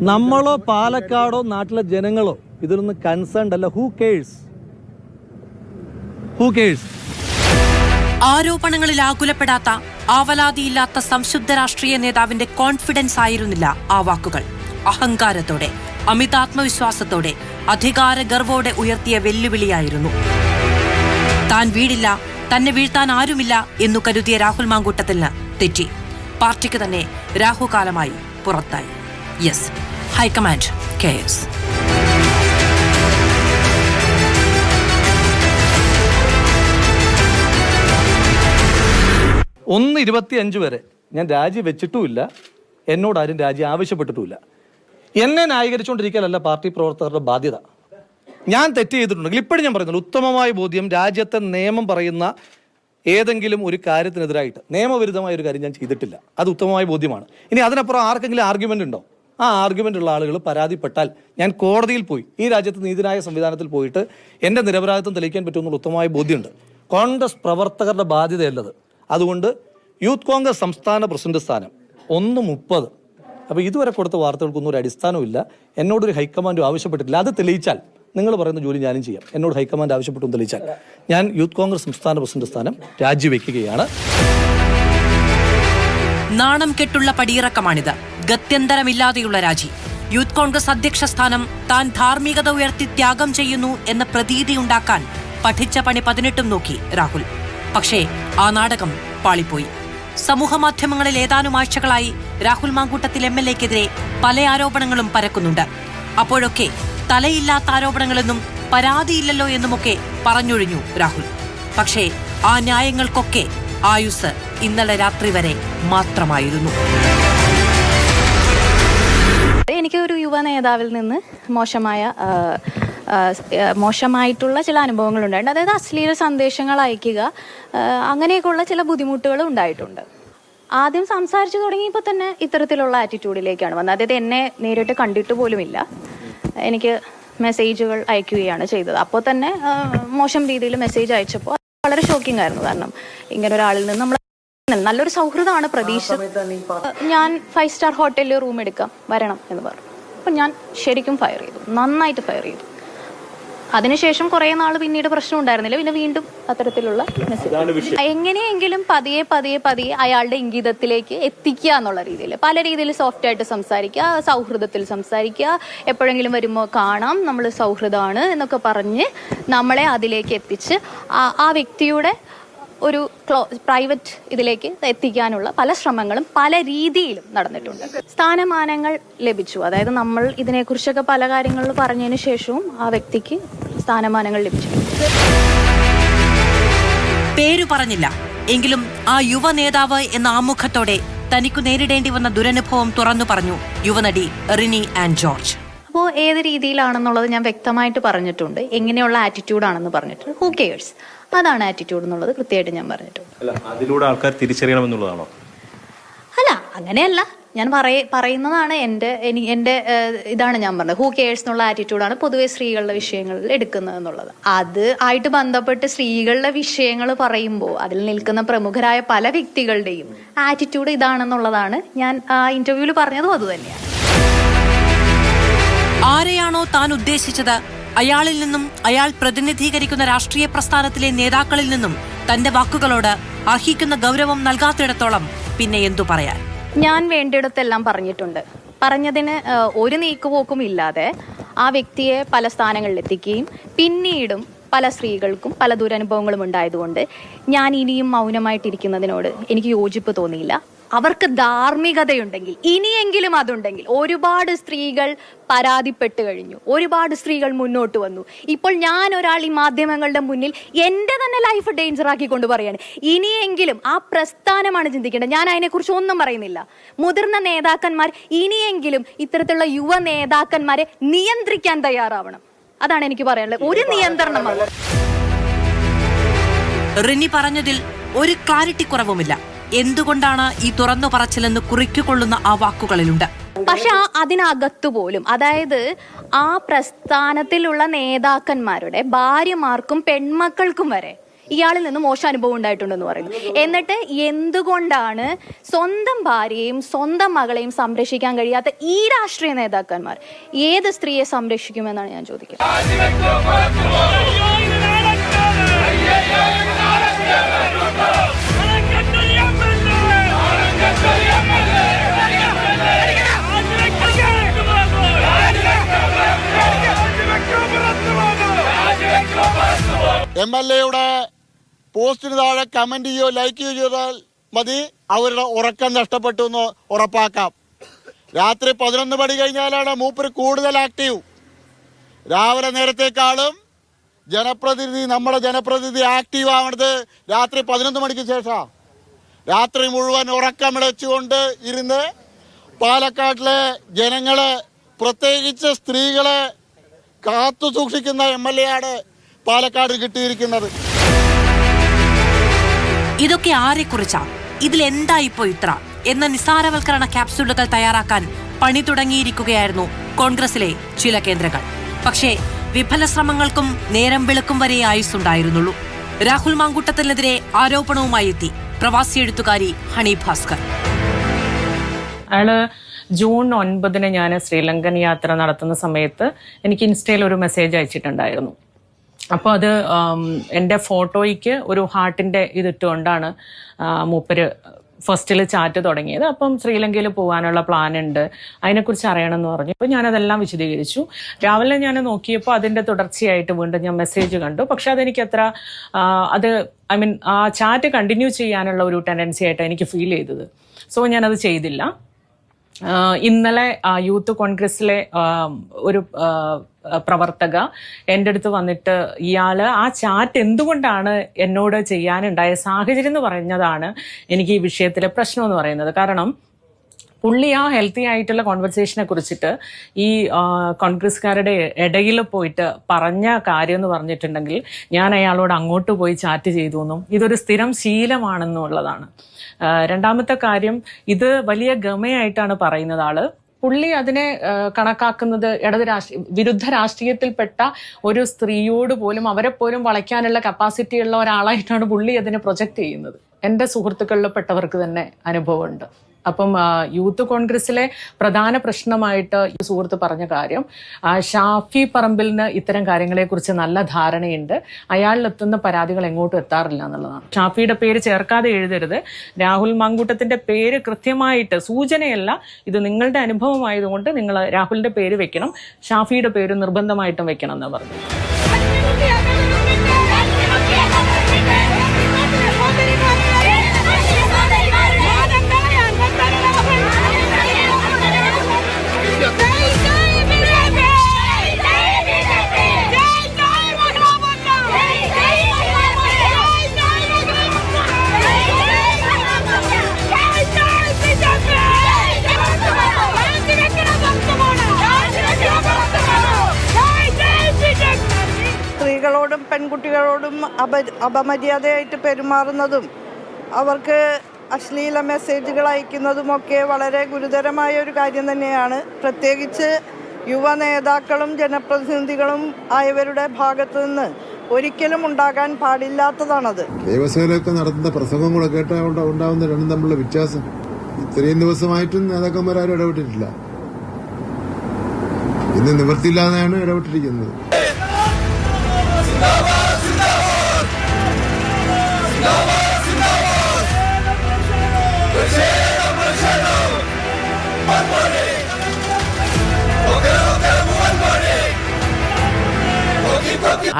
നമ്മളോ പാലക്കാടോ നാട്ടിലെ ജനങ്ങളോ ഇതിലൊന്നും കൺസേൺഡ് അല്ല. ഹൂ കേഴ്സ് ഹൂ കേഴ്സ് ആരോപണങ്ങളിൽ ആകുലപ്പെടാത്ത ആവലാതിയില്ലാത്ത സംശുദ്ധ രാഷ്ട്രീയ നേതാവിന്റെ കോൺഫിഡൻസ് ആയിരുന്നില്ല ആ വാക്കുകൾ. അഹങ്കാരത്തോടെ അമിതാത്മവിശ്വാസത്തോടെ അധികാര ഗർവോടെ ഉയർത്തിയ വെല്ലുവിളിയായിരുന്നു. താൻ വീടില്ല തന്നെ വീഴ്ത്താൻ ആരുമില്ല എന്നു കരുതിയ രാഹുൽ മാങ്കൂട്ടത്തിന് തെറ്റി. പാർട്ടിക്ക് തന്നെ രാഹുകാലമായി പുറത്തായി. യെസ് ഹൈക്കമാൻഡ് കെ എസ് ഒന്ന് ഇരുപത്തി അഞ്ച് വരെ ഞാൻ രാജി വെച്ചിട്ടുമില്ല. എന്നോട് ആരും രാജി ആവശ്യപ്പെട്ടിട്ടുമില്ല. എന്നെ ന്യായീകരിച്ചുകൊണ്ടിരിക്കലല്ല പാർട്ടി പ്രവർത്തകരുടെ ബാധ്യത. ഞാൻ തെറ്റ് ചെയ്തിട്ടുണ്ടെങ്കിൽ ഇപ്പോഴും ഞാൻ പറയുന്നത് ഉത്തമമായ ബോധ്യം രാജ്യത്തെ നിയമം പറയുന്ന ഏതെങ്കിലും ഒരു കാര്യത്തിനെതിരായിട്ട് നിയമവിരുദ്ധമായ ഒരു കാര്യം ഞാൻ ചെയ്തിട്ടില്ല. അത് ഉത്തമമായ ബോധ്യമാണ്. ഇനി അതിനപ്പുറം ആർക്കെങ്കിലും ആർഗ്യുമെന്റ് ഉണ്ടോ? ആ ആർഗ്യുമെന്റ് ഉള്ള ആളുകൾ പരാതിപ്പെട്ടാൽ ഞാൻ കോടതിയിൽ പോയി. ഈ രാജ്യത്ത് നീതിന്യായ സംവിധാനത്തിൽ പോയിട്ട് എന്റെ നിരപരാധിത്വം തെളിയിക്കാൻ പറ്റുമെന്നുള്ള ഉത്തമമായ ബോധ്യമുണ്ട്. കോൺഗ്രസ് പ്രവർത്തകരുടെ ബാധ്യതയല്ലത്. അതുകൊണ്ട് യൂത്ത് കോൺഗ്രസ് സംസ്ഥാന പ്രസിഡന്റ് സ്ഥാനം ഒന്ന് മുപ്പത്. അപ്പോൾ ഇതുവരെ കൊടുത്ത വാർത്തകൾക്കൊന്നും ഒരു അടിസ്ഥാനമില്ല എന്നോടൊരു ഹൈക്കമാൻഡ് ആവശ്യപ്പെട്ടിട്ടില്ല. അത് തെളിയിച്ചാൽ നിങ്ങൾ പറയുന്ന ജോലി ഞാനും ചെയ്യാം. എന്നോട് ഹൈക്കമാൻഡ് ആവശ്യപ്പെട്ടു തെളിയിച്ചാൽ ഞാൻ യൂത്ത് കോൺഗ്രസ് സംസ്ഥാന പ്രസിഡന്റ് സ്ഥാനം രാജിവെക്കുകയാണ്. നാണം കെട്ടുള്ള പടിയിറക്കമാണിത്. ഗത്യന്തരമില്ലാതെയുള്ള രാജി. യൂത്ത് കോൺഗ്രസ് അധ്യക്ഷ സ്ഥാനം താൻ ധാർമ്മികത ഉയർത്തി ത്യാഗം ചെയ്യുന്നു എന്ന പ്രതീതി ഉണ്ടാക്കാൻ പഠിച്ച പണി പതിനെട്ടും നോക്കി രാഹുൽ. പക്ഷേ ആ നാടകം പാളിപ്പോയി. സമൂഹ മാധ്യമങ്ങളിൽ ഏതാനും ആഴ്ചകളായി രാഹുൽ മാങ്കൂട്ടത്തിൽ എം എൽ എക്കെതിരെ പല ആരോപണങ്ങളും പരക്കുന്നുണ്ട്. അപ്പോഴൊക്കെ തലയില്ലാത്ത ആരോപണങ്ങളെന്നും പരാതിയില്ലല്ലോ എന്നുമൊക്കെ പറഞ്ഞൊഴിഞ്ഞു രാഹുൽ. പക്ഷേ ആ ന്യായങ്ങൾക്കൊക്കെ ആയുസ് ഇന്നലെ രാത്രി വരെ മാത്രമായിരുന്നു. എനിക്ക് ഒരു യുവ നേതാവിൽ നിന്ന് മോശമായ മോശമായിട്ടുള്ള ചില അനുഭവങ്ങൾ ഉണ്ടായിട്ടുണ്ട് അതായത് അശ്ലീല സന്ദേശങ്ങൾ അയക്കുക അങ്ങനെയൊക്കെയുള്ള ചില ബുദ്ധിമുട്ടുകൾ ഉണ്ടായിട്ടുണ്ട്. ആദ്യം സംസാരിച്ചു തുടങ്ങിയപ്പോൾ തന്നെ ഇത്തരത്തിലുള്ള ആറ്റിറ്റ്യൂഡിലേക്കാണ് വന്നത്. അതായത് എന്നെ നേരിട്ട് കണ്ടിട്ട് പോലുമില്ല. എനിക്ക് മെസ്സേജുകൾ അയക്കുകയാണ് ചെയ്തത്. അപ്പോൾ തന്നെ മോശം രീതിയിൽ മെസ്സേജ് അയച്ചപ്പോൾ വളരെ ഷോക്കിംഗ് ആയിരുന്നു. കാരണം ഇങ്ങനെ ഒരാളിൽ നിന്ന് നമ്മൾ നല്ലൊരു സൗഹൃദമാണ് പ്രതീക്ഷ. ഞാൻ ഫൈവ് സ്റ്റാർ ഹോട്ടലിൽ റൂം എടുക്കാം വരണം എന്ന് പറഞ്ഞു. അപ്പം ഞാൻ ശരിക്കും ഫയർ ചെയ്തു നന്നായിട്ട് ഫയർ ചെയ്തു. അതിനുശേഷം കുറേ നാൾ പിന്നീട് പ്രശ്നം ഉണ്ടായിരുന്നില്ല പിന്നെ വീണ്ടും അത്തരത്തിലുള്ള മെസ്സേജ് എങ്ങനെയെങ്കിലും പതിയെ പതിയെ പതിയെ അയാളുടെ ഇംഗിതത്തിലേക്ക് എത്തിക്കുക എന്നുള്ള രീതിയിൽ. പല രീതിയിൽ സോഫ്റ്റ് ആയിട്ട് സംസാരിക്കുക സൗഹൃദത്തിൽ സംസാരിക്കുക എപ്പോഴെങ്കിലും വരുമ്പോൾ കാണാം നമ്മൾ സൗഹൃദമാണ് എന്നൊക്കെ പറഞ്ഞ് നമ്മളെ അതിലേക്ക് എത്തിച്ച് ആ- ആ വ്യക്തിയുടെ ഒരു ക്ലോ പ്രൈവറ്റ് ഇതിലേക്ക് എത്തിക്കാനുള്ള പല ശ്രമങ്ങളും പല രീതിയിലും നടന്നിട്ടുണ്ട്. സ്ഥാനമാനങ്ങൾ ലഭിച്ചു. അതായത് നമ്മൾ ഇതിനെക്കുറിച്ചൊക്കെ പല കാര്യങ്ങളിൽ പറഞ്ഞതിന് ശേഷവും ആ വ്യക്തിക്ക് സ്ഥാനമാനങ്ങൾ ലഭിച്ചു. പേരു പറഞ്ഞില്ല. എങ്കിലും ആ യുവ നേതാവ് എന്ന ആമുഖത്തോടെ തനിക്കു നേരിടേണ്ടി വന്ന ദുരനുഭവം തുറന്നു പറഞ്ഞു യുവനടി റിനി ആൻഡ് ജോർജ്. അപ്പോൾ ഏത് രീതിയിലാണെന്നുള്ളത് ഞാൻ വ്യക്തമായിട്ട് പറഞ്ഞിട്ടുണ്ട്. എങ്ങനെയുള്ള ആറ്റിറ്റ്യൂഡാണെന്ന് പറഞ്ഞിട്ട് ഹു കെയേഴ്സ് അതാണ് ആറ്റിറ്റ്യൂഡ് എന്നുള്ളത് കൃത്യമായിട്ട് ഞാൻ പറഞ്ഞിട്ടുണ്ട്. അല്ല അതിലൂടെ ആൾക്കാർ തിരിച്ചറിയണമെന്നുള്ളതാണോ? അല്ല അങ്ങനെയല്ല. ഞാൻ പറയ പറയുന്നതാണ് എന്റെ എനി എന്റെ ഇതാണ് ഞാൻ പറഞ്ഞത്. ഹു കെയേഴ്സ് എന്നുള്ള ആറ്റിറ്റ്യൂഡാണ് പൊതുവെ സ്ത്രീകളുടെ വിഷയങ്ങളിൽ എടുക്കുന്നത് എന്നുള്ളത്. അത് ആയിട്ട് ബന്ധപ്പെട്ട് സ്ത്രീകളുടെ വിഷയങ്ങൾ പറയുമ്പോൾ അതിൽ നിൽക്കുന്ന പ്രമുഖരായ പല വ്യക്തികളുടെയും ആറ്റിറ്റ്യൂഡ് ഇതാണെന്നുള്ളതാണ് ഞാൻ ആ ഇന്റർവ്യൂവിൽ പറഞ്ഞതും അതുതന്നെയാണ്. ആരെയാണോ താൻ ഉദ്ദേശിച്ചത്? അയാളിൽ നിന്നും അയാൾ പ്രതിനിധീകരിക്കുന്ന രാഷ്ട്രീയ പ്രസ്ഥാനത്തിലെ നേതാക്കളിൽ നിന്നും തന്റെ വാക്കുകളോട് അർഹിക്കുന്ന ഗൗരവം നൽകാത്തിടത്തോളം പിന്നെ എന്തു പറയാൻ? ഞാൻ വേണ്ടിയിടത്തെല്ലാം പറഞ്ഞിട്ടുണ്ട്. പറഞ്ഞതിന് ഒരു നീക്കുപോക്കും ഇല്ലാതെ ആ വ്യക്തിയെ പല സ്ഥാനങ്ങളിൽ എത്തിക്കുകയും പിന്നീടും പല സ്ത്രീകൾക്കും പല ദുരനുഭവങ്ങളും ഉണ്ടായതുകൊണ്ട് ഞാൻ ഇനിയും മൗനമായിട്ടിരിക്കുന്നതിനോട് എനിക്ക് യോജിപ്പ് തോന്നിയില്ല. അവർക്ക് ധാർമ്മികതയുണ്ടെങ്കിൽ ഇനിയെങ്കിലും അതുണ്ടെങ്കിൽ ഒരുപാട് സ്ത്രീകൾ പരാതിപ്പെട്ട് കഴിഞ്ഞു. ഒരുപാട് സ്ത്രീകൾ മുന്നോട്ട് വന്നു. ഇപ്പോൾ ഞാൻ ഒരാൾ ഈ മാധ്യമങ്ങളുടെ മുന്നിൽ എന്റെ തന്നെ ലൈഫ് ഡേഞ്ചർ ആക്കിക്കൊണ്ട് പറയാണ്. ഇനിയെങ്കിലും ആ പ്രസ്ഥാനമാണ് ചിന്തിക്കേണ്ടത്. ഞാൻ അതിനെക്കുറിച്ച് ഒന്നും പറയുന്നില്ല. മുതിർന്ന നേതാക്കന്മാർ ഇനിയെങ്കിലും ഇത്തരത്തിലുള്ള യുവ നേതാക്കന്മാരെ നിയന്ത്രിക്കാൻ തയ്യാറാവണം. അതാണ് എനിക്ക് പറയാനുള്ളത്. ഒരു നിയന്ത്രണമാണ് റിനി പറഞ്ഞതിൽ ഒരു ക്ലാരിറ്റി കുറവുമില്ല എന്തുകൊണ്ടാണ് ഈ തുറന്നു പറച്ചിലെന്ന് കുറിക്കുകൊള്ളുന്ന ആ വാക്കുകളിലുണ്ട്? പക്ഷെ ആ അതിനകത്തു പോലും അതായത് ആ പ്രസ്ഥാനത്തിലുള്ള നേതാക്കന്മാരുടെ ഭാര്യമാർക്കും പെൺമക്കൾക്കും വരെ ഇയാളിൽ നിന്ന് മോശം അനുഭവം ഉണ്ടായിട്ടുണ്ടെന്ന് പറയുന്നു. എന്നിട്ട് എന്തുകൊണ്ടാണ് സ്വന്തം ഭാര്യയും സ്വന്തം മകളെയും സംരക്ഷിക്കാൻ കഴിയാത്ത ഈ രാഷ്ട്രീയ നേതാക്കന്മാർ? ഏത് സ്ത്രീയെ സംരക്ഷിക്കുമെന്നാണ് ഞാൻ ചോദിക്കുന്നത്. എം എൽ എയുടെ പോസ്റ്റിന് താഴെ കമന്റ് ചെയ്യോ ലൈക്ക് ചെയ്യോ ചെയ്താൽ മതി. അവരുടെ ഉറക്കം നഷ്ടപ്പെട്ടു എന്ന് ഉറപ്പാക്കാം. രാത്രി പതിനൊന്ന് മണി കഴിഞ്ഞാലാണ് മൂപ്പര് കൂടുതൽ ആക്റ്റീവ് രാവിലെ നേരത്തേക്കാളും ജനപ്രതിനിധി നമ്മുടെ ജനപ്രതിനിധി ആക്റ്റീവ് ആവണത് രാത്രി പതിനൊന്ന് മണിക്ക് ശേഷമാണ് രാത്രി മുഴുവൻ ഉറക്കമിളച്ചുകൊണ്ട് ഇരുന്ന് പാലക്കാട്ടിലെ ജനങ്ങളെ പ്രത്യേകിച്ച് സ്ത്രീകളെ കാത്തു സൂക്ഷിക്കുന്ന എം എൽ എ ആണ് പാലക്കാട് കിട്ടിയിരിക്കുന്നത്. ഇതൊക്കെ ആരെക്കുറിച്ചാ ഇതിൽ എന്തായിപ്പോ ഇത്ര? എന്ന നിസ്സാരവൽക്കരണ ക്യാപ്സ്യൂളുകൾ തയ്യാറാക്കാൻ പണി തുടങ്ങിയിരിക്കുകയായിരുന്നു കോൺഗ്രസിലെ ചില കേന്ദ്രങ്ങൾ. പക്ഷേ വിഫല ശ്രമങ്ങൾക്കും നേരം വെളുക്കും വരെ ആയുസ്സുണ്ടായിരുന്നുള്ളൂ. രാഹുൽ മാങ്കൂട്ടത്തിനെതിരെ ആരോപണവുമായി എത്തി പ്രവാസി എഴുത്തുകാരി ഹണി ഭാസ്കർ. അയാൾ ജൂൺ ഒൻപതിന് ഞാൻ ശ്രീലങ്കൻ യാത്ര നടത്തുന്ന സമയത്ത് എനിക്ക് ഇൻസ്റ്റയിൽ ഒരു മെസ്സേജ് അയച്ചിട്ടുണ്ടായിരുന്നു. അപ്പോൾ അത് എന്റെ ഫോട്ടോയ്ക്ക് ഒരു ഹാർട്ടിന്റെ ഇതിട്ടുകൊണ്ടാണ് മൂപ്പര് ഫസ്റ്റിൽ ചാറ്റ് തുടങ്ങിയത്. അപ്പം ശ്രീലങ്കയിൽ പോകാനുള്ള പ്ലാൻ ഉണ്ട് അതിനെക്കുറിച്ച് അറിയണമെന്ന് പറഞ്ഞു. അപ്പോൾ ഞാനതെല്ലാം വിശദീകരിച്ചു. രാവിലെ ഞാൻ നോക്കിയപ്പോൾ അതിന്റെ തുടർച്ചയായിട്ട് വീണ്ടും ഞാൻ മെസ്സേജ് കണ്ടു. പക്ഷെ അതെനിക്ക് അത്ര അത് ഐ മീൻ ആ ചാറ്റ് കണ്ടിന്യൂ ചെയ്യാനുള്ള ഒരു ടെൻഡൻസി ആയിട്ട് എനിക്ക് ഫീൽ ചെയ്തത്. സോ ഞാനത് ചെയ്തില്ല. ഇന്നലെ യൂത്ത് കോൺഗ്രസിലെ ഒരു പ്രവർത്തക എന്റെ അടുത്ത് വന്നിട്ട് ഇയാൾ ആ ചാറ്റ് എന്തുകൊണ്ടാണ് എന്നോട് ചെയ്യാനുണ്ടായ സാഹചര്യം എന്ന് പറഞ്ഞതാണ് എനിക്ക് ഈ വിഷയത്തിലെ പ്രശ്നം എന്ന് പറയുന്നത്. കാരണം പുള്ളി ആ ഹെൽത്തി ആയിട്ടുള്ള കോൺവെർസേഷനെ കുറിച്ചിട്ട് ഈ കോൺഗ്രസ്കാരുടെ ഇടയിൽ പോയിട്ട് പറഞ്ഞ കാര്യം എന്ന് പറഞ്ഞിട്ടുണ്ടെങ്കിൽ ഞാൻ അയാളോട് അങ്ങോട്ട് പോയി ചാറ്റ് ചെയ്തു എന്നും ഇതൊരു സ്ഥിരം ശീലമാണെന്നുള്ളതാണ് രണ്ടാമത്തെ കാര്യം ഇത് വലിയ ഗമയായിട്ടാണ് പറയുന്നത് ആൾ. പുള്ളി അതിനെ കണക്കാക്കുന്നത് ഇടത് രാഷ്ട്രീയ വിരുദ്ധ രാഷ്ട്രീയത്തിൽപ്പെട്ട ഒരു സ്ത്രീയോട് പോലും അവരെ പോലും വളയ്ക്കാനുള്ള കപ്പാസിറ്റി ഉള്ള ഒരാളായിട്ടാണ് പുള്ളി അതിനെ പ്രൊജക്റ്റ് ചെയ്യുന്നത്. എന്റെ സുഹൃത്തുക്കളിൽ പെട്ടവർക്ക് തന്നെ അനുഭവമുണ്ട്. അപ്പം യൂത്ത് കോൺഗ്രസിലെ പ്രധാന പ്രശ്നമായിട്ട് ഈ സുഹൃത്ത് പറഞ്ഞ കാര്യം ഷാഫി പറമ്പിലിന് ഇത്തരം കാര്യങ്ങളെക്കുറിച്ച് നല്ല ധാരണയുണ്ട്. അയാളിലെത്തുന്ന പരാതികൾ എങ്ങോട്ടും എത്താറില്ല എന്നുള്ളതാണ്. ഷാഫിയുടെ പേര് ചേർക്കാതെ എഴുതരുത്. രാഹുൽ മാങ്കൂട്ടത്തിന്റെ പേര് കൃത്യമായിട്ട് സൂചനയല്ല ഇത് നിങ്ങളുടെ അനുഭവമായതുകൊണ്ട് നിങ്ങൾ രാഹുലിന്റെ പേര് വെക്കണം. ഷാഫിയുടെ പേര് നിർബന്ധമായിട്ടും വെക്കണം എന്ന് പറഞ്ഞു സ്ത്രീകളോടും പെൺകുട്ടികളോടും അപ അപമര്യാദയായിട്ട് പെരുമാറുന്നതും അവർക്ക് അശ്ലീല മെസ്സേജുകൾ അയക്കുന്നതുമൊക്കെ വളരെ ഗുരുതരമായ ഒരു കാര്യം തന്നെയാണ്. പ്രത്യേകിച്ച് യുവ നേതാക്കളും ജനപ്രതിനിധികളും ആയവരുടെ ഭാഗത്തു നിന്ന് ഒരിക്കലും ഉണ്ടാകാൻ പാടില്ലാത്തതാണത്. ദേവസേനയൊക്കെ നടത്തുന്ന പ്രസംഗം കൂടെ കേട്ടാൽ ഉണ്ട- ഉണ്ടാവുന്ന രണ്ടും തമ്മിലുള്ള വ്യത്യാസം. ഇത്രയും ദിവസമായിട്ടും നേതാക്കന്മാരും ഇടപെട്ടിട്ടില്ല. ഇന്ന് നിവൃത്തിയില്ലാതെയാണ് ഇടപെട്ടിരിക്കുന്നത്.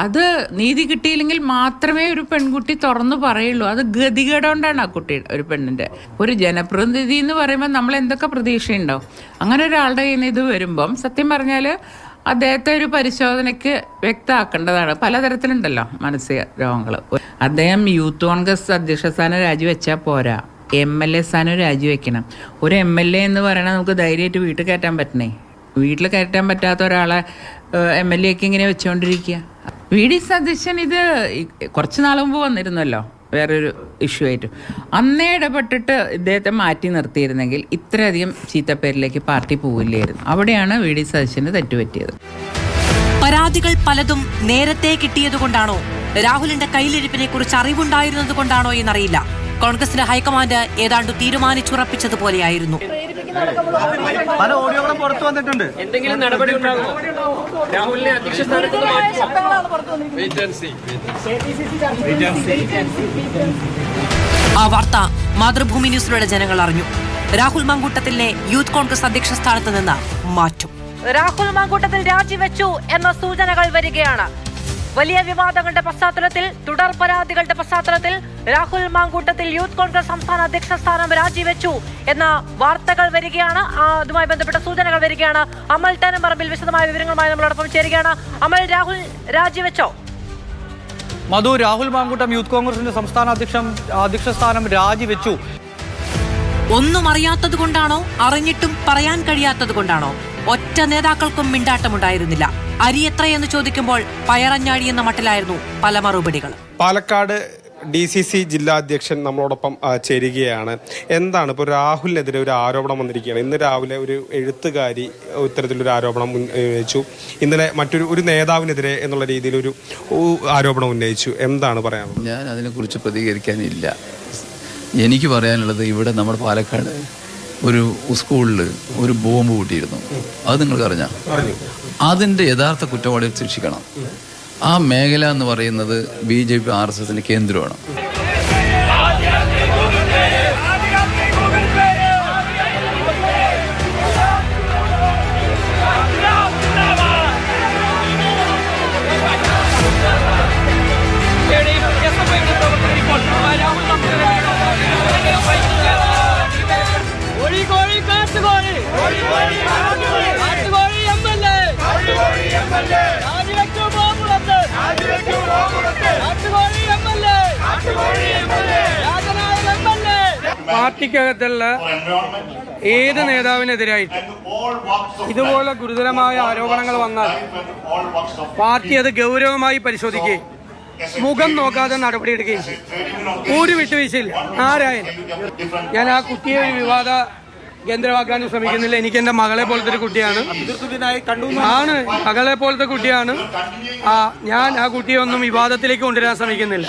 അത് നീതി കിട്ടിയില്ലെങ്കിൽ മാത്രമേ ഒരു പെൺകുട്ടി തുറന്നു പറയുള്ളൂ. അത് ഗതികേടുകൊണ്ടാണ് ആ കുട്ടി ഒരു പെണ്ണിന്റെ. ഒരു ജനപ്രതിനിധി എന്ന് പറയുമ്പോൾ നമ്മൾ എന്തൊക്കെ പ്രതീക്ഷയുണ്ടാവും അങ്ങനെ ഒരാളുടെ കയ്യിൽ നിന്ന് ഇത് വരുമ്പം സത്യം പറഞ്ഞാൽ അദ്ദേഹത്തെ ഒരു പരിശോധനയ്ക്ക് വ്യക്തമാക്കേണ്ടതാണ്. പലതരത്തിലുണ്ടല്ലോ മാനസിക രോഗങ്ങൾ അദ്ദേഹം യൂത്ത് കോൺഗ്രസ് അധ്യക്ഷ സ്ഥാനം രാജിവെച്ചാൽ പോരാ. എം എൽ എ സ്ഥാനം രാജിവെക്കണം. ഒരു എം എൽ എ എന്ന് പറയണത് നമുക്ക് ധൈര്യമായിട്ട് വീട്ടിൽ കയറ്റാൻ പറ്റണേ. വീട്ടിൽ കയറ്റാൻ പറ്റാത്ത ഒരാളെ എം എൽ എ ഒക്കെ ഇങ്ങനെ വെച്ചുകൊണ്ടിരിക്കുക വി ഡി സതീശൻ ഇത് കുറച്ച് നാൾ മുമ്പ് വന്നിരുന്നല്ലോ. വേറൊരു ഇഷ്യൂ ആയിട്ട്. അന്നേ ഇടപെട്ടിട്ട് ഇദ്ദേഹത്തെ മാറ്റി നിർത്തിയിരുന്നെങ്കിൽ ഇത്രയധികം ചീത്തപ്പേരിലേക്ക് പാർട്ടി പോവില്ലായിരുന്നു. അവിടെയാണ് വി ഡി സതീശന് തെറ്റുപറ്റിയത് പരാതികൾ പലതും നേരത്തെ കിട്ടിയതുകൊണ്ടാണോ? രാഹുലിന്റെ കയ്യിലിരിപ്പിനെ കുറിച്ച് അറിവുണ്ടായിരുന്നത് കൊണ്ടാണോ എന്നറിയില്ല. കോൺഗ്രസിന്റെ ഹൈക്കമാൻഡ് ഏതാണ്ട് തീരുമാനിച്ചുറപ്പിച്ചതുപോലെയായിരുന്നു. പല ഓഡിയോകളും പുറത്തു വന്നിട്ടുണ്ട്. എന്തെങ്കിലും നടപടി ഉണ്ടാകുമോ? രാഹുലിനെ അധ്യക്ഷ സ്ഥാനത്ത് ആ വാർത്ത മാതൃഭൂമി ന്യൂസിലൂടെ ജനങ്ങൾ അറിഞ്ഞു. രാഹുൽ മങ്കൂട്ടത്തിലെ യൂത്ത് കോൺഗ്രസ് അധ്യക്ഷ സ്ഥാനത്ത് നിന്ന് മാറ്റും. രാഹുൽ മങ്കൂട്ടത്തിൽ രാജിവെച്ചു എന്ന സൂചനകൾ വരികയാണ്. വലിയ വിവാദങ്ങളുടെ പശ്ചാത്തലത്തിൽ തുടർ പരാതികളുടെ പശ്ചാത്തലത്തിൽ രാഹുൽ മാങ്കൂട്ടത്തിൽ യൂത്ത് കോൺഗ്രസ് സംസ്ഥാന അധ്യക്ഷ സ്ഥാനം രാജിവെച്ചു എന്ന വാർത്തകൾ വരികയാണ്. അതുമായി ബന്ധപ്പെട്ട സൂചനകൾ വരികയാണ്. അമൽ തനമ്പറമ്പിൽ വിശദമായ വിവരങ്ങളുമായി നമ്മളോടൊപ്പം ചേരുകയാണ്. അമൽ രാഹുൽ രാജിവെച്ചോ? മധു രാഹുൽ മാങ്കൂട്ടം യൂത്ത് കോൺഗ്രസിന്റെ സംസ്ഥാന അധ്യക്ഷം അധ്യക്ഷ സ്ഥാനം രാജിവെച്ചു. ഒന്നും അറിയാത്തത് കൊണ്ടാണോ? അറിഞ്ഞിട്ടും പറയാൻ കഴിയാത്തത് കൊണ്ടാണോ? ഒറ്റ നേതാക്കൾക്കും മിണ്ടാട്ടമുണ്ടായിരുന്നില്ല. അരി എത്രയെന്ന് ചോദിക്കുമ്പോൾ പയറഞ്ഞാഴി എന്ന മട്ടിലായിരുന്നു പല മറുപടികൾ പാലക്കാട് ഡി സി സി ജില്ലാ അധ്യക്ഷൻ നമ്മളോടൊപ്പം ചേരുകയാണ്. എന്താണ് ഇപ്പോൾ രാഹുലിനെതിരെ ഒരു ആരോപണം വന്നിരിക്കുകയാണ്. ഇന്ന് രാവിലെ ഒരു എഴുത്തുകാരി ഇത്തരത്തിലൊരു ആരോപണം ഉന്നയിച്ചു ഇന്നലെ മറ്റൊരു ഒരു നേതാവിനെതിരെ എന്നുള്ള രീതിയിൽ ഒരു ആരോപണം ഉന്നയിച്ചു. എന്താണ് പറയാനുള്ളത്? ഞാൻ അതിനെക്കുറിച്ച് പ്രതികരിക്കാനില്ല. എനിക്ക് പറയാനുള്ളത് ഇവിടെ നമ്മുടെ പാലക്കാട് ഒരു സ്കൂളിൽ ഒരു ബോംബ് കൂട്ടിയിരുന്നു. അത് നിങ്ങൾക്ക് അറിഞ്ഞ. അതിന്റെ യഥാർത്ഥ കുറ്റവാളികൾ ശിക്ഷിക്കണം. ആ മേഖല എന്ന് പറയുന്നത് B J P R S എസിന്റെ കേന്ദ്രമാണ്. പാർട്ടിക്കകത്തുള്ള ഏത് നേതാവിനെതിരായിട്ട് ഇതുപോലെ ഗുരുതരമായ ആരോപണങ്ങൾ വന്നാൽ പാർട്ടി അത് ഗൗരവമായി പരിശോധിക്കുകയും മുഖം നോക്കാതെ നടപടിയെടുക്കുകയും ചെയ്യും ഒരു വിട്ടുവീഴ്ചയില്ല ആരായ ഞാൻ ആ കുട്ടിയെ ഒരു വിവാദ കേന്ദ്രമാക്കാനും ശ്രമിക്കുന്നില്ല. എനിക്ക് എന്റെ മകളെ പോലത്തെ ഒരു കുട്ടിയാണ്. ആണ് മകളെ പോലത്തെ കുട്ടിയാണ്. ആ ഞാൻ ആ കുട്ടിയെ ഒന്നും വിവാദത്തിലേക്ക് കൊണ്ടുവരാൻ ശ്രമിക്കുന്നില്ല.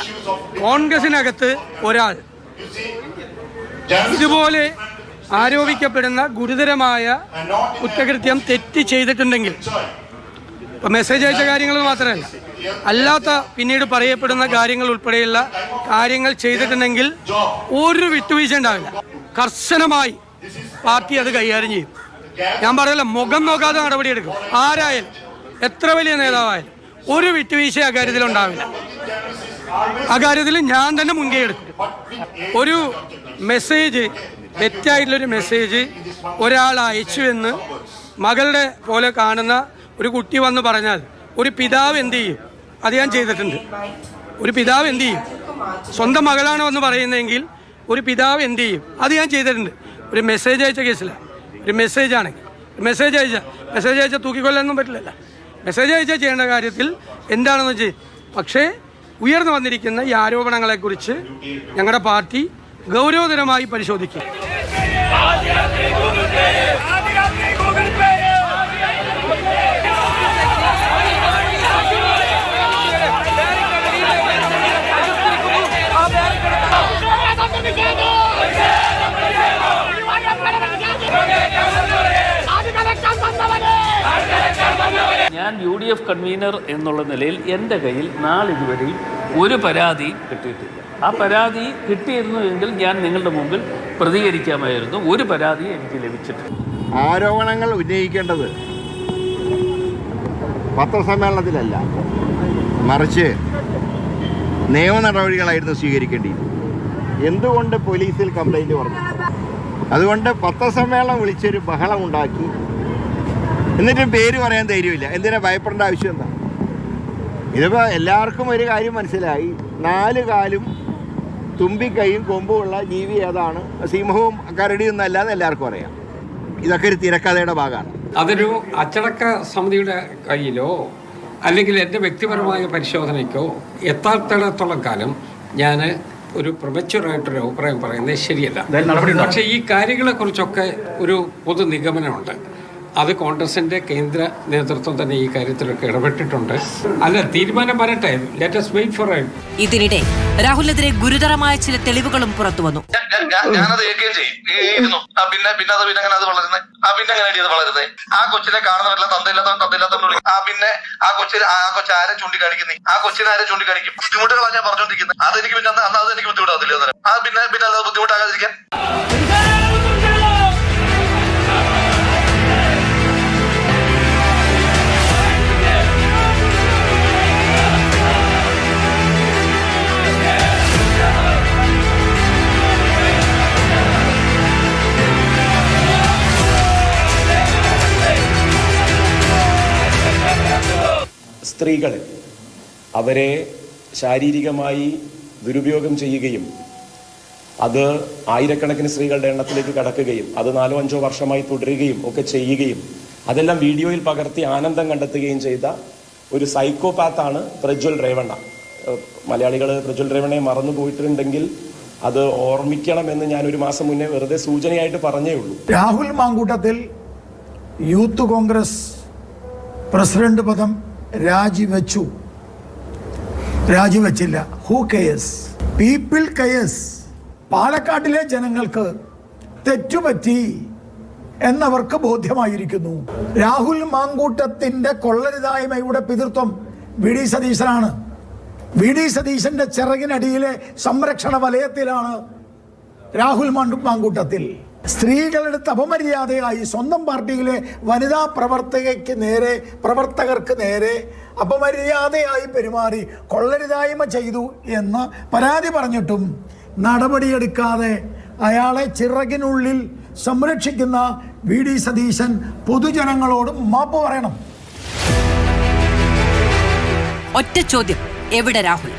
കോൺഗ്രസിനകത്ത് ഒരാൾ ഇതുപോലെ ആരോപിക്കപ്പെടുന്ന ഗുരുതരമായ കുറ്റകൃത്യം തെറ്റ് ചെയ്തിട്ടുണ്ടെങ്കിൽ മെസ്സേജ് അയച്ച കാര്യങ്ങൾ മാത്രമല്ല അല്ലാത്ത പിന്നീട് പറയപ്പെടുന്ന കാര്യങ്ങൾ ഉൾപ്പെടെയുള്ള കാര്യങ്ങൾ ചെയ്തിട്ടുണ്ടെങ്കിൽ ഒരു വിട്ടുവീഴ്ച ഉണ്ടാവില്ല കർശനമായി പാർട്ടി അത് കൈകാര്യം ചെയ്യും. ഞാൻ പറയല്ല മുഖം നോക്കാതെ നടപടിയെടുക്കും ആരായാലും എത്ര വലിയ നേതാവായാലും ഒരു വിട്ടുവീഴ്ച ആ കാര്യത്തിൽ ഉണ്ടാവില്ല ആ കാര്യത്തിൽ ഞാൻ തന്നെ മുൻകൈ എടുക്കും. ഒരു മെസ്സേജ് തെറ്റായിട്ടുള്ളൊരു മെസ്സേജ് ഒരാൾ അയച്ചു എന്ന് മകളുടെ പോലെ കാണുന്ന ഒരു കുട്ടി വന്ന് പറഞ്ഞാൽ ഒരു പിതാവ് എന്ത് ചെയ്യും? അത് ഞാൻ ചെയ്തിട്ടുണ്ട്. ഒരു പിതാവ് എന്ത് ചെയ്യും? സ്വന്തം മകളാണോ എന്ന് പറയുന്നതെങ്കിൽ ഒരു പിതാവ് എന്ത് ചെയ്യും? അത് ഞാൻ ചെയ്തിട്ടുണ്ട്. ഒരു മെസ്സേജ് അയച്ച കേസിലാണ് ഒരു മെസ്സേജ് ആണെങ്കിൽ മെസ്സേജ് അയച്ച മെസ്സേജ് അയച്ചാൽ തൂക്കിക്കൊല്ലാനൊന്നും പറ്റില്ലല്ലോ. മെസ്സേജ് അയച്ചാൽ ചെയ്യേണ്ട കാര്യത്തിൽ എന്താണെന്ന് വെച്ചാൽ പക്ഷേ ഉയർന്നു വന്നിരിക്കുന്ന ഈ ആരോപണങ്ങളെക്കുറിച്ച് ഞങ്ങളുടെ പാർട്ടി ഗൗരവതരമായി പരിശോധിക്കും ഞാൻ യു ഡി എഫ് കൺവീനർ എന്നുള്ള നിലയിൽ എന്റെ കയ്യിൽ നാളിതുവരെയും ഒരു പരാതി കിട്ടിയിട്ടില്ല. ആ പരാതി കിട്ടിയിരുന്നു എങ്കിൽ ഞാൻ നിങ്ങളുടെ മുമ്പിൽ പ്രതികരിക്കാമായിരുന്നു. ഒരു പരാതി എനിക്ക് ലഭിച്ചിട്ടില്ല. ആരോപണങ്ങൾ ഉന്നയിക്കേണ്ടത് പത്രസമ്മേളനത്തിലല്ല. മറിച്ച് നിയമ നടപടികളായിരുന്നു സ്വീകരിക്കേണ്ടിയിരുന്നത്. എന്തുകൊണ്ട് പോലീസിൽ കംപ്ലൈന്റ് പറഞ്ഞു അതുകൊണ്ട് പത്രസമ്മേളനം വിളിച്ചൊരു ബഹളം ഉണ്ടാക്കി എന്നിട്ടും പേര് പറയാൻ ധൈര്യമില്ല. എന്തിനാ ഭയപ്പെടേണ്ട ആവശ്യം എന്താ? ഇതിപ്പോൾ എല്ലാവർക്കും ഒരു കാര്യം മനസ്സിലായി. നാല് കാലും തുമ്പിക്കൈയും കൊമ്പുമുള്ള ജീവി ഏതാണ്? സിംഹവും കരടിയും അല്ലാതെ എല്ലാവർക്കും അറിയാം. ഇതൊക്കെ ഒരു തിരക്കഥയുടെ ഭാഗമാണ്. അതൊരു അച്ചടക്ക സമിതിയുടെ കയ്യിലോ അല്ലെങ്കിൽ എന്റെ വ്യക്തിപരമായ പരിശോധനയ്ക്കോ എത്താത്തിടത്തോളം കാലം ഞാൻ ഒരു പ്രൊമച്വറായിട്ടൊരു അഭിപ്രായം പറയുന്നത് ശരിയല്ല. പക്ഷേ ഈ കാര്യങ്ങളെക്കുറിച്ചൊക്കെ ഒരു പൊതു നിഗമനമുണ്ട് അത് കോൺഗ്രസിന്റെ കേന്ദ്ര നേതൃത്വം തന്നെ ഈ കാര്യത്തിലൊക്കെ ഇടപെട്ടിട്ടുണ്ട്. അല്ല തീരുമാനം വരട്ടെ. ലെറ്റസ് വെയിറ്റ് ഫോർ ഇതിനിടെ രാഹുലിനെതിരെ ഗുരുതരമായ ചില തെളിവുകളും പുറത്തു വന്നു. ഞാനത് കേൾക്കുകയും ചെയ്യും. ആ പിന്നെ പിന്നെ അത് പിന്നെ അങ്ങനെ അത് വളരുന്നത് ആ പിന്നെ അങ്ങനെ അത് വളരുന്നത് ആ കൊച്ചിനെ കാണുന്നവരല്ല തന്തയില്ലാത്തവൻ തന്തയില്ലാത്തവൻ ആ പിന്നെ ആ കൊച്ചി ആ കൊച്ചു ആരെ ചൂണ്ടിക്കാണിക്കുന്നേ? ആ കൊച്ചിനെ ആരെ ചൂണ്ടിക്കാണിക്കും? ബുദ്ധിമുട്ടുകളാണ് ഞാൻ പറഞ്ഞോണ്ടിരിക്കുന്നത് അതെനിക്ക് പിന്നെ അന്ന് അത് എനിക്ക് ബുദ്ധിമുട്ടാകത്തില്ല ആ പിന്നെ പിന്നെ അല്ലാതെ ബുദ്ധിമുട്ടാകാതിരിക്കാൻ? സ്ത്രീകൾ അവരെ ശാരീരികമായി ദുരുപയോഗം ചെയ്യുകയും അത് ആയിരക്കണക്കിന് സ്ത്രീകളുടെ എണ്ണത്തിലേക്ക് കടക്കുകയും അത് നാലോ അഞ്ചോ വർഷമായി തുടരുകയും ഒക്കെ ചെയ്യുകയും അതെല്ലാം വീഡിയോയിൽ പകർത്തി ആനന്ദം കണ്ടെത്തുകയും ചെയ്ത ഒരു സൈക്കോപാത്താണ് പ്രജ്വൽ രേവണ്ണ മലയാളികൾ പ്രജ്വൽ രേവണ്ണയെ മറന്നു പോയിട്ടുണ്ടെങ്കിൽ അത് ഓർമ്മിക്കണമെന്ന് ഞാൻ ഒരു മാസം മുന്നേ വെറുതെ സൂചനയായിട്ട് പറഞ്ഞേ ഉള്ളൂ. രാഹുൽ മാങ്കൂട്ടത്തിൽ യൂത്ത് കോൺഗ്രസ് പ്രസിഡന്റ് പദം രാജിവെച്ചു. രാജിവെച്ചില്ല. ഹൂ കെയസ് പീപ്പിൾ കെയസ് പാലക്കാട്ടിലെ ജനങ്ങൾക്ക് തെറ്റുപറ്റി എന്നവർക്ക് ബോധ്യമായിരിക്കുന്നു. രാഹുൽ മാങ്കൂട്ടത്തിന്റെ കൊള്ളരുതായ്മയുടെ പിതൃത്വം വി ഡി സതീശനാണ്. വി ഡി സതീശന്റെ ചിറകിനടിയിലെ സംരക്ഷണ വലയത്തിലാണ് രാഹുൽ മാങ്കൂട്ടത്തിൽ. സ്ത്രീകളെടുത്ത് അപമര്യാദയായി സ്വന്തം പാർട്ടിയിലെ വനിതാ പ്രവർത്തകയ്ക്ക് നേരെ പ്രവർത്തകർക്ക് നേരെ അപമര്യാദയായി പെരുമാറി കൊള്ളരുതായ്മ ചെയ്തു എന്ന് പരാതി പറഞ്ഞിട്ടും നടപടിയെടുക്കാതെ അയാളെ ചിറകിനുള്ളിൽ സംരക്ഷിക്കുന്ന വി ഡി സതീശൻ പൊതുജനങ്ങളോട് മാപ്പ് പറയണം. ഒറ്റ ചോദ്യം. എവിടെ രാഹുൽ?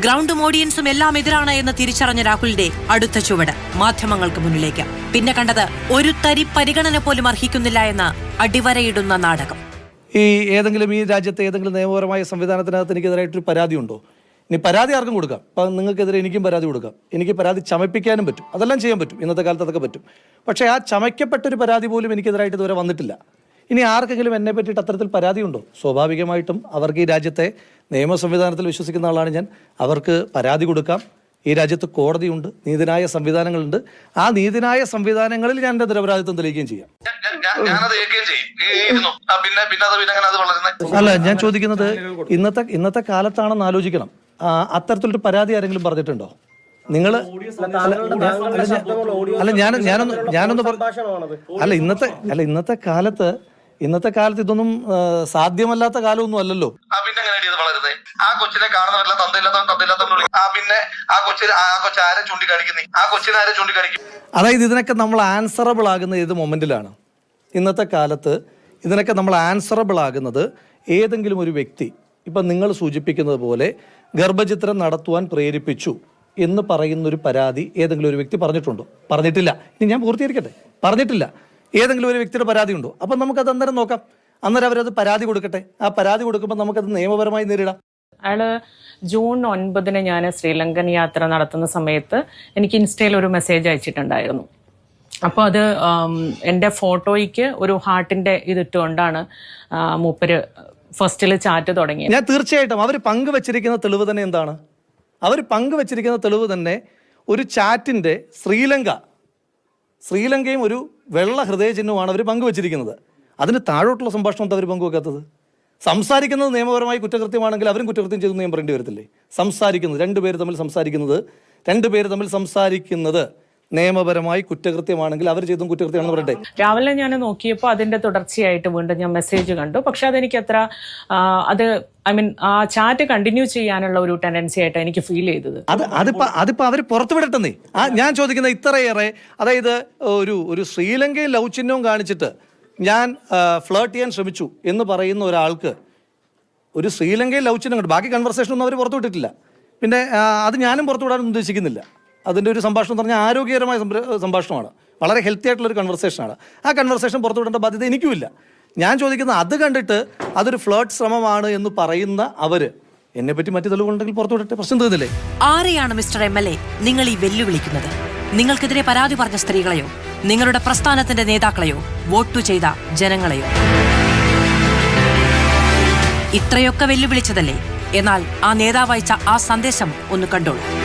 ഗ്രൗണ്ടും ഓഡിയൻസും എല്ലാം എതിരാണ് എന്ന് തിരിച്ചറിഞ്ഞ രാഹുലിന്റെ അടുത്ത ചുവട് മാധ്യമങ്ങൾക്ക് മുന്നിലേക്ക്. പിന്നെ കണ്ടത് ഒരു തരി പരിഗണന പോലും അർഹിക്കുന്നില്ല എന്ന അടിവരയിടുന്ന നാടകം. ഈ ഏതെങ്കിലും ഈ രാജ്യത്തെ ഏതെങ്കിലും നിയമപരമായ സംവിധാനത്തിനകത്ത് എനിക്കെതിരായിട്ടൊരു പരാതി ഉണ്ടോ ഇനി പരാതി ആർക്കും കൊടുക്കാം. അപ്പം നിങ്ങൾക്കെതിരെ എനിക്കും പരാതി കൊടുക്കാം. എനിക്ക് പരാതി ചമപ്പിക്കാനും പറ്റും. അതെല്ലാം ചെയ്യാൻ പറ്റും. ഇന്നത്തെ കാലത്ത് അതൊക്കെ പറ്റും. പക്ഷേ ആ ചമയ്ക്കപ്പെട്ടൊരു പരാതി പോലും എനിക്കെതിരായിട്ട് ഇതുവരെ വന്നിട്ടില്ല. ഇനി ആർക്കെങ്കിലും എന്നെ പറ്റിയിട്ട് അത്തരത്തിൽ പരാതിയുണ്ടോ സ്വാഭാവികമായിട്ടും അവർക്ക് ഈ രാജ്യത്തെ നിയമ സംവിധാനത്തിൽ വിശ്വസിക്കുന്ന ആളാണ് ഞാൻ അവർക്ക് പരാതി കൊടുക്കാം ഈ രാജ്യത്ത് കോടതിയുണ്ട് നീതിന്യായ സംവിധാനങ്ങളുണ്ട് ആ നീതിന്യായ സംവിധാനങ്ങളിൽ ഞാൻ എന്റെ നിരപരാധിത്വം തെളിയിക്കുകയും ചെയ്യാം പിന്നെ പിന്നെ അത് പിന്നെ അങ്ങനെ അത് വളരുന്നത് അല്ല ഞാൻ ചോദിക്കുന്നത് ഇന്നത്തെ ഇന്നത്തെ കാലത്താണെന്ന് ആലോചിക്കണം ആ, അത്തരത്തിലൊരു പരാതി ആരെങ്കിലും പറഞ്ഞിട്ടുണ്ടോ നിങ്ങൾ അല്ല ഞാൻ ഞാനൊന്ന് ഞാനൊന്ന് അല്ല ഇന്നത്തെ അല്ല ഇന്നത്തെ കാലത്ത് ഇന്നത്തെ കാലത്ത് ഇതൊന്നും സാധ്യമല്ലാത്ത കാലമൊന്നും അല്ലല്ലോ. ആ കൊച്ചിനെ കാണുന്നവരല്ല തന്തയില്ലാത്തവൻ തന്തയില്ലാത്തവൻ ആ പിന്നെ ആ കൊച്ചിന് ആ കൊച്ചു ആരെ ചൂണ്ടിക്കാണിക്കുന്നേ? ആ കൊച്ചിനെ ആരെ ചൂണ്ടിക്കാണിക്കും? അതായത് ഇതിനൊക്കെ നമ്മൾ ആൻസറബിൾ ആകുന്ന ഏത് മൊമെന്റിലാണ്? ഇന്നത്തെ കാലത്ത് ഇതിനൊക്കെ നമ്മൾ ആൻസറബിൾ ആകുന്നത് ഏതെങ്കിലും ഒരു വ്യക്തി ഇപ്പം നിങ്ങൾ സൂചിപ്പിക്കുന്നത് പോലെ ഗർഭചിത്രം നടത്തുവാൻ പ്രേരിപ്പിച്ചു എന്ന് പറയുന്ന ഒരു പരാതി ഏതെങ്കിലും ഒരു വ്യക്തി പറഞ്ഞിട്ടുണ്ടോ? പറഞ്ഞിട്ടില്ല. ഇനി ഞാൻ പൂർത്തീകരിക്കട്ടെ? പറഞ്ഞിട്ടില്ല. ഏതെങ്കിലും ഒരു വ്യക്തിയുടെ പരാതി ഉണ്ടോ അപ്പം നമുക്കത് അന്നേരം നോക്കാം. അന്നേരം അവരത് പരാതി കൊടുക്കട്ടെ. ആ പരാതി കൊടുക്കുമ്പോൾ നമുക്കത് നിയമപരമായി നേരിടാം. അയാൾ ജൂൺ ഒൻപതിന് ഞാൻ ശ്രീലങ്കൻ യാത്ര നടത്തുന്ന സമയത്ത് എനിക്ക് ഇൻസ്റ്റയിൽ ഒരു മെസ്സേജ് അയച്ചിട്ടുണ്ടായിരുന്നു. അപ്പോൾ അത് എന്റെ ഫോട്ടോയ്ക്ക് ഒരു ഹാർട്ടിന്റെ ഇതിട്ടുകൊണ്ടാണ് മൂപ്പര് ഫസ്റ്റിൽ ചാറ്റ് തുടങ്ങിയത്. ഞാൻ തീർച്ചയായിട്ടും അവർ പങ്കുവച്ചിരിക്കുന്ന തെളിവ് തന്നെ എന്താണ്? അവർ പങ്കുവച്ചിരിക്കുന്ന തെളിവ് തന്നെ ഒരു ചാറ്റിന്റെ ശ്രീലങ്ക ശ്രീലങ്കയും ഒരു വെള്ള ഹൃദയചിഹ്നവുമാണ് അവർ പങ്കുവച്ചിരിക്കുന്നത്. അതിന് താഴോട്ടുള്ള സംഭാഷണം എന്താ അവർ പങ്കുവെക്കാത്തത്? സംസാരിക്കുന്നത് നിയമപരമായി കുറ്റകൃത്യമാണെങ്കിൽ അവരും കുറ്റകൃത്യം ചെയ്തു നിയമം പറയേണ്ടി വരത്തില്ലേ? സംസാരിക്കുന്നത്. രണ്ടുപേര് തമ്മിൽ സംസാരിക്കുന്നത്. രണ്ടുപേര് തമ്മിൽ സംസാരിക്കുന്നത്. നിയമപരമായി കുറ്റകൃത്യമാണെങ്കിൽ അവർ ചെയ്തും കുറ്റകൃത്യമാണെന്ന് പറയട്ടെ. രാവിലെ ഞാൻ നോക്കിയപ്പോൾ അതിന്റെ തുടർച്ചയായിട്ട് വീണ്ടും ഞാൻ മെസ്സേജ് കണ്ടു. പക്ഷെ അതെനിക്ക് അത്ര അത് ഐ മീൻ ആ ചാറ്റ് കണ്ടിന്യൂ ചെയ്യാനുള്ള ഒരു ടെൻഡൻസി ആയിട്ട് എനിക്ക് ഫീൽ ചെയ്തത്. അത് അതിപ്പോ അതിപ്പോ അവർ പുറത്തു വിടട്ടെന്നേ ആ ഞാൻ ചോദിക്കുന്ന ഇത്രയേറെ അതായത് ഒരു ഒരു ശ്രീലങ്കയിൽ ലവ് ചിഹ്നവും കാണിച്ചിട്ട് ഞാൻ ഫ്ലേർട്ട് ചെയ്യാൻ ശ്രമിച്ചു എന്ന് പറയുന്ന ഒരാൾക്ക് ഒരു ശ്രീലങ്കയിൽ ചിഹ്നം കണ്ടു. ബാക്കി കൺവെർസേഷൻ ഒന്നും അവർ പുറത്തുവിട്ടിട്ടില്ല. പിന്നെ അത് ഞാനും പുറത്തുവിടാൻ ഉദ്ദേശിക്കുന്നില്ല. അതിന്റെ ഒരു സംഭാഷണം എന്ന് പറഞ്ഞാൽ ആരോഗ്യകരമായ സംഭാഷണമാണ്. വളരെ ഹെൽത്തി ആയിട്ടുള്ള ഒരു കൺവെർസേഷനാണ് ആ കൺവെർസേഷൻ പുറത്തു വിടേണ്ട ബാധ്യത എനിക്കുമില്ല. ഞാൻ ചോദിക്കുന്നത് അത് കണ്ടിട്ട് അതൊരു ഫ്ലേർട്ട് ശ്രമമാണ് എന്ന് പറയുന്ന അവർ എന്നെ പറ്റി മറ്റു തെളിവുകളുണ്ടെങ്കിൽ പുറത്തു വിടട്ടെ. പ്രശ്നം തീർന്നില്ലേ? ആരെയാണ് മിസ്റ്റർ എം എൽ എ നിങ്ങൾ ഈ വെല്ലുവിളിക്കുന്നത്? നിങ്ങൾക്കെതിരെ പരാതി പറഞ്ഞ സ്ത്രീകളെയോ? നിങ്ങളുടെ പ്രസ്ഥാനത്തിന്റെ നേതാക്കളെയോ? വോട്ടു ചെയ്ത ജനങ്ങളെയോ? ഇത്രയൊക്കെ വെല്ലുവിളിച്ചതല്ലേ? എന്നാൽ ആ നേതാവ് അയച്ച ആ സന്ദേശം ഒന്ന് കണ്ടോളൂ.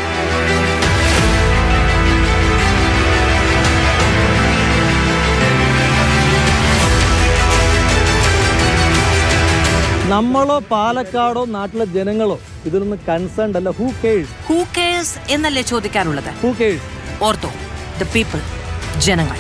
നമ്മളോ പാലക്കാടോ നാട്ടിലെ ജനങ്ങളോ ഇതിലൊന്നും കൺസേൺഡ് അല്ല. ഹൂ കേഴ്സ് ഹൂ കേഴ്സ് എന്നല്ലേ ചോദിക്കാനുള്ളത് ഹൂ കേഴ്സ് ഓർത്തോ ദ പീപ്പിൾ ജനങ്ങൾ.